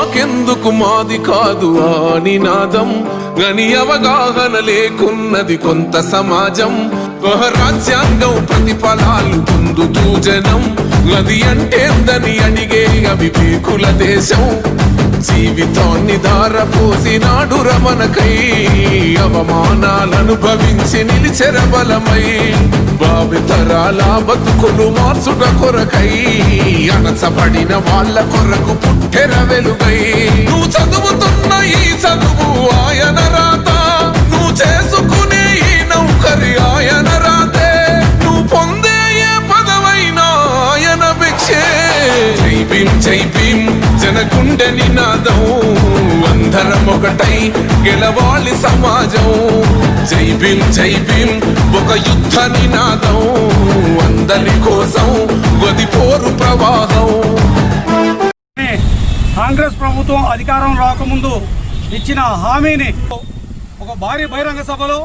మాకెందుకు మాది కాదు ఆ నినాదం గని అవగాహన లేకున్నది కొంత సమాజం. ఒక రాజ్యాంగం ప్రతిఫలాలు పొందుతూ జనం. గది అంటేందని అడిగే అవివేకుల దేశం. జీవితాన్ని ధారపోసినాడు రమణకై అవమానాలను నిలిచెర బలమై భావితరాల బతుకులు మార్చుట కొరకై అణచబడిన వాళ్ళ కొరకు పుట్టెర వెలుగై. నువ్వు చదువుతున్న ఈ చదువు ఆయన రాత నువ్వు చేసుకునే ఈ నౌకరి ఆయన రాతే. నువ్వు పొందే ఏ పదవైనా ఆయన భిక్షే. జై భీం జై భీం జనకుండె నినాదం. అందరం ఒకటై గెలవాలి సమాజం. జై భీం జై భీం ఒక యుద్ధ నినాదం. అందరి కోసం గదిపోరు ప్రవాహం. కాంగ్రెస్ ప్రభుత్వం అధికారం రాకముందు ఇచ్చిన హామీని ఒక భారీ బహిరంగ సభలో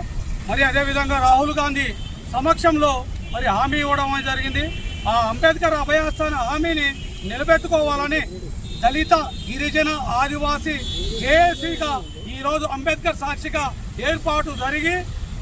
మరి అదేవిధంగా రాహుల్ గాంధీ సమక్షంలో మరి హామీ ఇవ్వడం జరిగింది. ఆ అంబేద్కర్ అభయాస్థాన హామీని నిలబెట్టుకోవాలని దళిత గిరిజన ఆదివాసీ జేఏసీగా ఈరోజు అంబేద్కర్ సాక్షిగా ఏర్పాటు జరిగి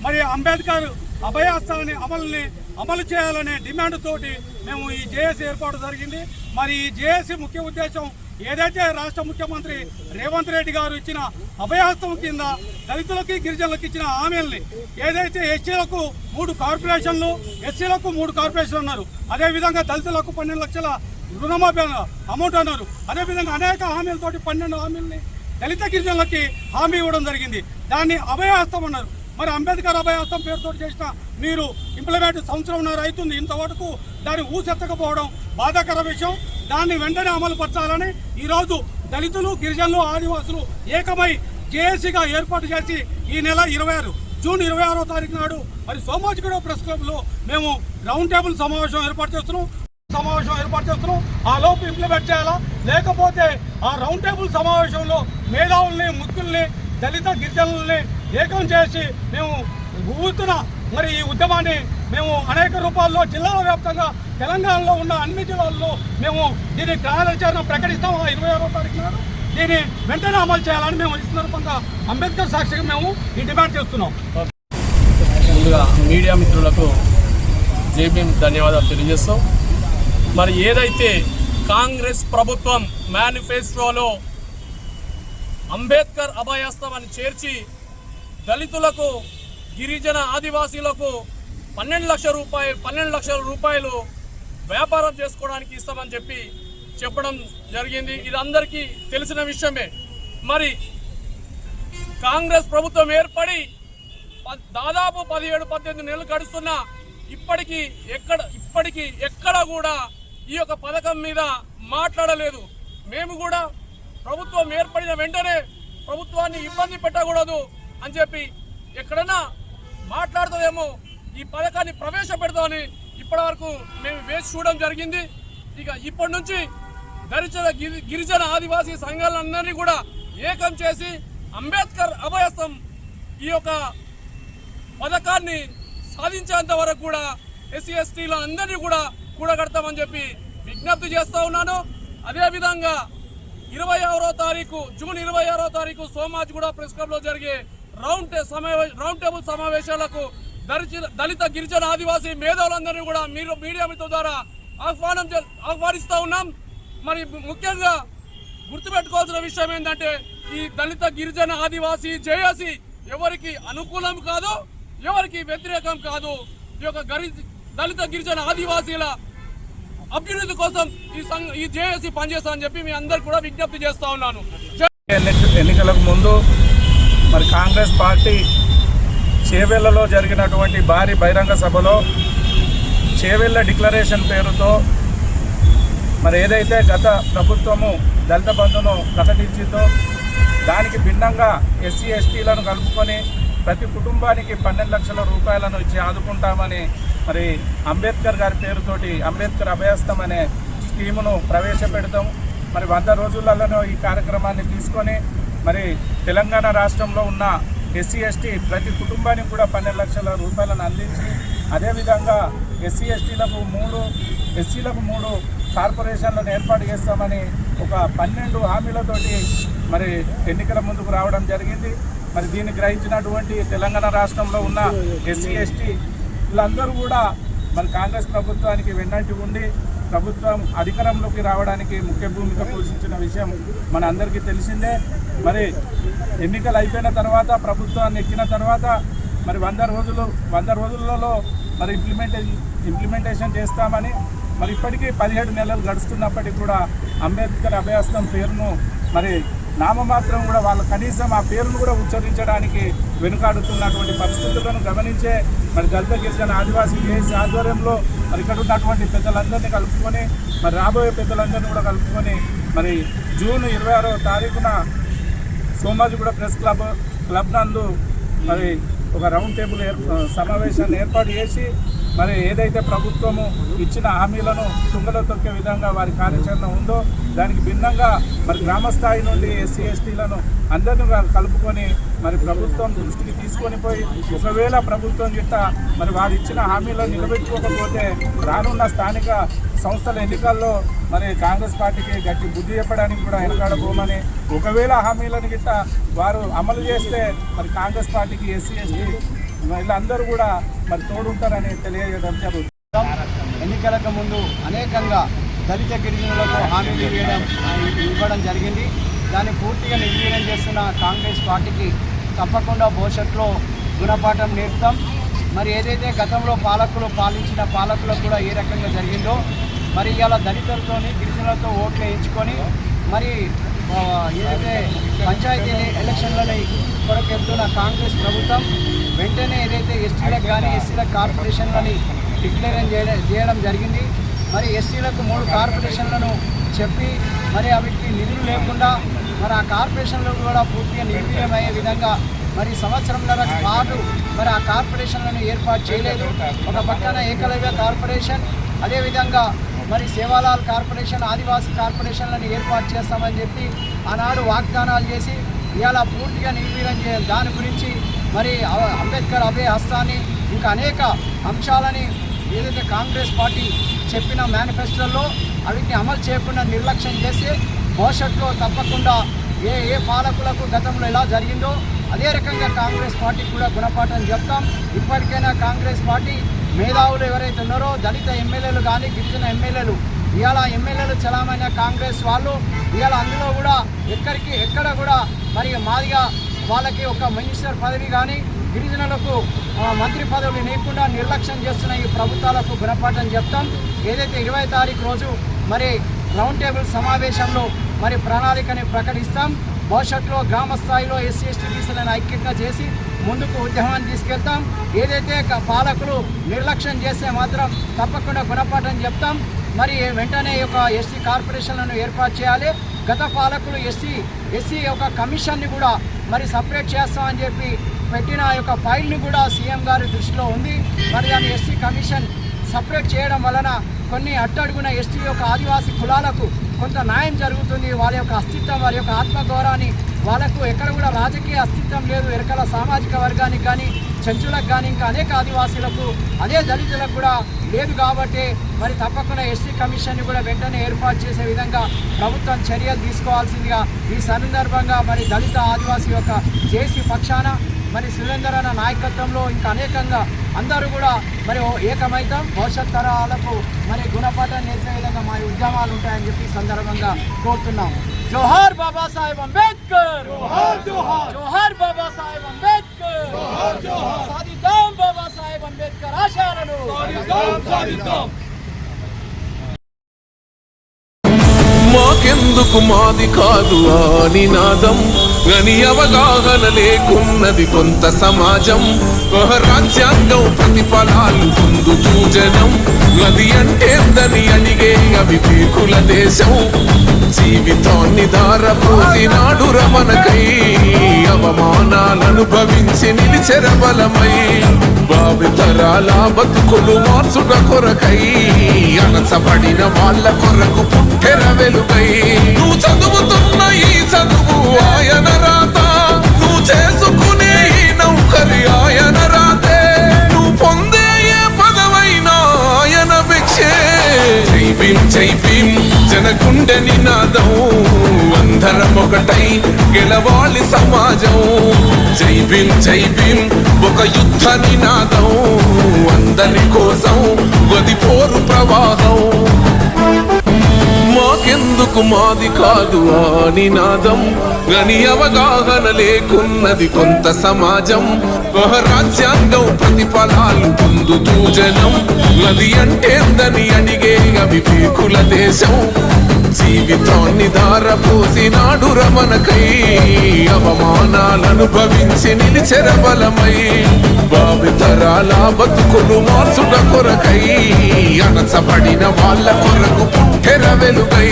మరి అంబేద్కర్ అభయాస్త్రాన్ని అమలుని అమలు చేయాలనే డిమాండ్ తోటి మేము ఈ జేఏసీ ఏర్పాటు జరిగింది. మరి ఈ జేఏసీ ముఖ్య ఉద్దేశం ఏదైతే రాష్ట్ర ముఖ్యమంత్రి రేవంత్ రెడ్డి గారు ఇచ్చిన అభయాస్తం కింద దళితులకి గిరిజనులకు ఇచ్చిన హామీల్ని ఏదైతే ఎస్సీలకు మూడు కార్పొరేషన్లు ఎస్సీలకు మూడు కార్పొరేషన్లు ఉన్నారు అదేవిధంగా దళితులకు పన్నెండు లక్షల రుణమాఫీ అమౌంట్ అన్నారు. అదేవిధంగా అనేక హామీలతోటి పన్నెండు హామీలని దళిత గిరిజనులకి హామీ ఇవ్వడం జరిగింది. దాన్ని అభయహస్తం అన్నారు. మరి అంబేద్కర్ అభయహస్తం పేరుతో చేసిన మీరు ఇంప్లిమెంట్ సంవత్సరంన్నర అవుతుంది. ఇంతవరకు దాన్ని ఊసెత్తకపోవడం బాధాకర విషయం. దాన్ని వెంటనే అమలు పరచాలని ఈరోజు దళితులు గిరిజనులు ఆదివాసులు ఏకమై జేఏసీగా ఏర్పాటు చేసి ఈ నెల ఇరవై ఆరు జూన్ ఇరవై ఆరో తారీఖు నాడు మరి సోమాజిగూడ ప్రెస్ క్లబ్లో మేము రౌండ్ టేబుల్ సమావేశం ఏర్పాటు చేస్తున్నాం. సమావేశం ఏర్పాటు చేస్తున్నాం. ఆ లోపు ఇంప్లిమెంట్ చేయాలా? లేకపోతే ఆ రౌండ్ టేబుల్ సమావేశంలో మేధావుల్ని ముక్కుల్ని దళిత గిరిజనుల్ని ఏకం చేసి మేము ఊతున మరి ఈ ఉద్యమాన్ని మేము అనేక రూపాల్లో జిల్లాల వ్యాప్తంగా తెలంగాణలో ఉన్న అన్ని జిల్లాల్లో మేము దీని కార్యాచరణ ప్రకటిస్తాం. ఆ ఇరవై ఆరో తారీఖు నాడు దీన్ని వెంటనే అమలు చేయాలని మేము ఈ సందర్భంగా అంబేద్కర్ సాక్షిగా మేము ఈ డిమాండ్ చేస్తున్నాం. ముందుగా మీడియా మిత్రులకు జేబీఎం ధన్యవాదాలు తెలియజేస్తాం. మరి ఏదైతే కాంగ్రెస్ ప్రభుత్వం మేనిఫెస్టోలో అంబేద్కర్ అభయాస్తం అని చేర్చి దళితులకు గిరిజన ఆదివాసీలకు పన్నెండు లక్షల రూపాయలు పన్నెండు లక్షల రూపాయలు వ్యాపారం చేసుకోవడానికి ఇస్తామని చెప్పి చెప్పడం జరిగింది. ఇది అందరికీ తెలిసిన విషయమే. మరి కాంగ్రెస్ ప్రభుత్వం ఏర్పడి ప- దాదాపు పదిహేడు పద్దెనిమిది నెలలు గడుస్తున్నా ఇప్పటికీ ఎక్కడ ఇప్పటికీ ఎక్కడ కూడా ఈ యొక్క పథకం మీద మాట్లాడలేదు. మేము కూడా ప్రభుత్వం ఏర్పడిన వెంటనే ప్రభుత్వాన్ని ఇబ్బంది పెట్టకూడదు అని చెప్పి ఎక్కడైనా మాట్లాడుతుందేమో ఈ పథకాన్ని ప్రవేశపెడతామని ఇప్పటి వరకు మేము వేచి చూడడం జరిగింది. ఇక ఇప్పటి నుంచి దళిత గిరి- గిరిజన ఆదివాసీ సంఘాలందరినీ కూడా ఏకం చేసి అంబేద్కర్ అభయస్థం ఈ యొక్క పథకాన్ని సాధించేంత వరకు కూడా ఎస్సీ ఎస్టీల అందరినీ కూడా కూడగడతామని చెప్పి విజ్ఞప్తి చేస్తూ ఉన్నాను. అదేవిధంగా ఇరవై ఆరో తారీఖు జూన్ ఇరవై ఆరో తారీఖు సోమాజిగూడ ప్రెస్ క్లబ్లో జరిగే రౌండ్ టే- సమావేశ రౌండ్ టేబుల్ సమావేశాలకు దళిత దళిత గిరిజన ఆదివాసీ మేధావులందరినీ కూడా మీరు మీడియా మిత్రుల ద్వారా ఆహ్వానం చే- ఉన్నాం. మరి ముఖ్యంగా గుర్తుపెట్టుకోవాల్సిన విషయం ఏంటంటే ఈ దళిత గిరిజన ఆదివాసీ జేఏసీ ఎవరికి అనుకూలం కాదు ఎవరికి వ్యతిరేకం కాదు. ఈ యొక్క గరి దళిత గిరిజన ఆదివాసీల అభ్యున్నతి కోసం ఈ సంఘ ఈ జేఏసీ పనిచేస్తా చెప్పి మీ అందరు కూడా విజ్ఞప్తి చేస్తా ఉన్నాను. ఎన్నికలకు ముందు మరి కాంగ్రెస్ పార్టీ చేవెళ్ళలో జరిగినటువంటి భారీ బహిరంగ సభలో చేవెళ్ళ డిక్లరేషన్ పేరుతో మరి ఏదైతే గత ప్రభుత్వము దళిత బంధును ప్రకటించిందో దానికి భిన్నంగా ఎస్సీ ఎస్టీలను కలుపుకొని ప్రతి కుటుంబానికి పన్నెండు లక్షల రూపాయలను ఇచ్చి ఆదుకుంటామని మరి అంబేద్కర్ గారి పేరుతోటి అంబేద్కర్ అభయస్థం అనే స్కీమును ప్రవేశపెడతాం. మరి వంద రోజులలోనూ ఈ కార్యక్రమాన్ని తీసుకొని మరి తెలంగాణ రాష్ట్రంలో ఉన్న ఎస్సీ ఎస్టీ ప్రతి కుటుంబానికి కూడా పన్నెండు లక్షల రూపాయలను అందించి అదేవిధంగా ఎస్సీ ఎస్టీలకు మూడు ఎస్సీలకు మూడు కార్పొరేషన్లను ఏర్పాటు చేస్తామని ఒక పన్నెండు హామీలతోటి మరి ఎన్నికల ముందుకు రావడం జరిగింది. మరి దీన్ని గ్రహించినటువంటి తెలంగాణ రాష్ట్రంలో ఉన్న ఎస్సీ ఎస్టీ వీళ్ళందరూ కూడా మరి కాంగ్రెస్ ప్రభుత్వానికి వెన్నంటి ఉండి ప్రభుత్వం అధికారంలోకి రావడానికి ముఖ్య భూమిక పోషించిన విషయం మన అందరికీ తెలిసిందే. మరి ఎన్నికలు అయిపోయిన తర్వాత ప్రభుత్వాన్ని ఎక్కిన తర్వాత మరి వంద రోజులు వంద రోజులలో మరి ఇంప్లిమెంటే ఇంప్లిమెంటేషన్ చేస్తామని మరి ఇప్పటికీ పదిహేడు నెలలు గడుస్తున్నప్పటికీ కూడా అంబేద్కర్ అభ్యాసం పేరును మరి నామమాత్రం కూడా వాళ్ళు కనీసం ఆ పేరును కూడా ఉచ్చరించడానికి వెనుకాడుతున్నటువంటి పరిస్థితులను గమనించే మరి దళిత గిరిజన ఆదివాసీ జేఏసీ ఆధ్వర్యంలో మరి ఇక్కడ ఉన్నటువంటి పెద్దలందరినీ కలుపుకొని మరి రాబోయే పెద్దలందరినీ కూడా కలుపుకొని మరి జూన్ ఇరవై ఆరో తారీఖున సోమాజిగూడ ప్రెస్ క్లబ్ క్లబ్ నందు మరి ఒక రౌండ్ టేబుల్ ఏర్ సమావేశాన్ని ఏర్పాటు చేసి మరి ఏదైతే ప్రభుత్వము ఇచ్చిన హామీలను తుంగలో తొక్కే విధంగా వారి కార్యాచరణ ఉందో దానికి భిన్నంగా మరి గ్రామ స్థాయి నుండి ఎస్సీ ఎస్టీలను అందరినీ కలుపుకొని మరి ప్రభుత్వం దృష్టికి తీసుకొని పోయి ఒకవేళ ప్రభుత్వం గిట్ట మరి వారు ఇచ్చిన హామీలను నిలబెట్టుకోకపోతే రానున్న స్థానిక సంస్థల ఎన్నికల్లో మరి కాంగ్రెస్ పార్టీకి గట్టి బుద్ధి చెప్పడానికి కూడా వెనకాడబోమని ఒకవేళ హామీలను గిట్ట వారు అమలు చేస్తే మరి కాంగ్రెస్ పార్టీకి ఎస్సీ ఎస్టీ వీళ్ళందరూ కూడా మరి తోడుంటారని తెలియజేయడం జరుగుతుంది ఎన్నికలకు ముందు అనేకంగా దళిత గిరిజనులకు హామీలు ఇవ్వడం ఇవ్వడం జరిగింది. దాన్ని పూర్తిగా నిర్వీర్యం చేస్తున్న కాంగ్రెస్ పార్టీకి తప్పకుండా భవిష్యత్తులో గుణపాఠం నేర్పుతాం. మరి ఏదైతే గతంలో పాలకులు పాలించిన పాలకులకు కూడా ఏ రకంగా జరిగిందో మరి ఇవాళ దళితులతోని గిరిజనులతో ఓట్లు వేయించుకొని మరి ఏదైతే పంచాయతీ ఎలక్షన్లని కొరకు వెళ్తున్న కాంగ్రెస్ ప్రభుత్వం వెంటనే ఏదైతే ఎస్టీలకు కానీ ఎస్సీల కార్పొరేషన్లని డిక్లేర్ చేయడం చేయడం జరిగింది. మరి ఎస్సీలకు మూడు కార్పొరేషన్లను చెప్పి మరి అవిటికి నిధులు లేకుండా మరి ఆ కార్పొరేషన్లు కూడా పూర్తిగా నిర్వీర్యమయ్యే విధంగా మరి సంవత్సరంన్నర పాటు మరి ఆ కార్పొరేషన్లను ఏర్పాటు చేయలేదు. ఒక పక్కన ఏకలవ్య కార్పొరేషన్ అదేవిధంగా మరి సేవాలాల్ కార్పొరేషన్ ఆదివాసీ కార్పొరేషన్లను ఏర్పాటు చేస్తామని చెప్పి ఆనాడు వాగ్దానాలు చేసి ఇవాళ పూర్తిగా నిర్వీర్యం చేయాలి దాని గురించి మరి అంబేద్కర్ అభయ హస్తాన్ని ఇంకా అనేక అంశాలని ఏదైతే కాంగ్రెస్ పార్టీ చెప్పిన మేనిఫెస్టోల్లో అవిటిని అమలు చేయకుండా నిర్లక్ష్యం చేసి భవిష్యత్తులో తప్పకుండా ఏ ఏ పాలకులకు గతంలో ఎలా జరిగిందో అదే రకంగా కాంగ్రెస్ పార్టీ కూడా గుణపాఠం చెప్తాం. ఇప్పటికైనా కాంగ్రెస్ పార్టీ మేధావులు ఎవరైతే ఉన్నారో దళిత ఎమ్మెల్యేలు కానీ గిరిజన ఎమ్మెల్యేలు ఇవాళ ఎమ్మెల్యేలు చలామైన కాంగ్రెస్ వాళ్ళు ఇవాళ అందులో కూడా ఎక్కడికి ఎక్కడ కూడా మరి మాదిగా వాళ్ళకి ఒక మినిస్టర్ పదవి కానీ గిరిజనులకు మంత్రి పదవులు లేకుండా నిర్లక్ష్యం చేస్తున్న ఈ ప్రభుత్వాలకు గుణపాఠం చెప్తాం. ఏదైతే ఇరవై తారీఖు రోజు మరి రౌండ్ టేబుల్ సమావేశంలో మరి ప్రణాళికని ప్రకటిస్తాం భవిష్యత్తులో గ్రామ స్థాయిలో ఎస్సీ ఎస్టీ బీసీలను ఐక్యంగా చేసి ముందుకు ఉద్యమాన్ని తీసుకెళ్తాం. ఏదైతే పాలకులు నిర్లక్ష్యం చేస్తే మాత్రం తప్పకుండా గుణపాఠం చెప్తాం. మరి వెంటనే ఒక యొక్క ఎస్సీ కార్పొరేషన్లను ఏర్పాటు చేయాలి. గత పాలకులు ఎస్సీ ఎస్సీ యొక్క కమిషన్ని కూడా మరి సపరేట్ చేస్తామని చెప్పి పెట్టిన ఆ యొక్క ఫైల్ని కూడా సీఎం గారి దృష్టిలో ఉంది. మరి దాన్ని ఎస్సీ కమిషన్ సపరేట్ చేయడం వలన కొన్ని అట్టడుగున ఎస్టీ యొక్క ఆదివాసీ కులాలకు కొంత న్యాయం జరుగుతుంది. వారి యొక్క అస్తిత్వం వారి యొక్క ఆత్మగౌరవాన్ని వాళ్ళకు ఎక్కడ కూడా రాజకీయ అస్తిత్వం లేదు. ఎరకల సామాజిక వర్గానికి కానీ చెంచులకు కానీ ఇంకా అనేక ఆదివాసీలకు అదే దళితులకు కూడా లేదు కాబట్టి మరి తప్పకుండా ఎస్సీ కమిషన్ని కూడా వెంటనే ఏర్పాటు చేసే విధంగా ప్రభుత్వం చర్యలు తీసుకోవాల్సిందిగా ఈ సందర్భంగా మరి దళిత ఆదివాసీ యొక్క జేసీ పక్షాన మరి సురేందర్ అన్న నాయకత్వంలో ఇంకా అనేకంగా అందరూ కూడా మరి ఓ ఏకమైతాం. భవిష్యత్ తరాలకు మరి గుణపాఠం నేర్పే విధంగా మా ఈ ఉద్యమాలు ఉంటాయని చెప్పి సందర్భంగా కోరుతున్నాం. జోహార్ బాబాసాహెబ్ అంబేద్కర్! జోహార్ బాబాసాహెబ్ అంబేద్కర్! సాధిద్దాం బాబాసాహెబ్ అంబేద్కర్ ఆశయాలను! మాకెందుకు మాది కాదు ఆ నినాదం? గని అవగాహన లేకున్నది కొంత సమాజం. ఒక రాజ్యాంగం ప్రతిఫలాలు పొందుతూ జనం నది అంటేందని అడిగే అవి పీకుల దేశం. జీవితాన్ని దారపోసినాడు రమణకై అవమానాలను భవించి నిలిచెర బలమై భావితరాల బతుకులు మార్చుట కొరకై అనసబడిన వాళ్ళ కొరకు పుట్టెర వెలుగై. జై భీం జై నినాదం అందరం ఒకటై గెలవాలి సమాజం. జై భీమ్ జై భీమ్ ఒక యుద్ధ నినాదం అందరి కోసం గది పోరు ప్రవాహం మాకెందుకు మాది కాదు ఆ నినాదం గని అవగాహన లేకున్నది కొంత సమాజం. ఒక రాజ్యాంగం ప్రతిఫలాలు పొందుతూ జనం నది అంటేందని అడిగి అవివేకుల దేశం. జీవితాన్ని ధారపోసినాడు రమణకై అవమానాలను భవించి నిలిచెర బలమై భావితరాల బతుకులు మార్చుట కొరకై అణచబడిన వాళ్ళ కొరకు పుట్టెర వెలుగై.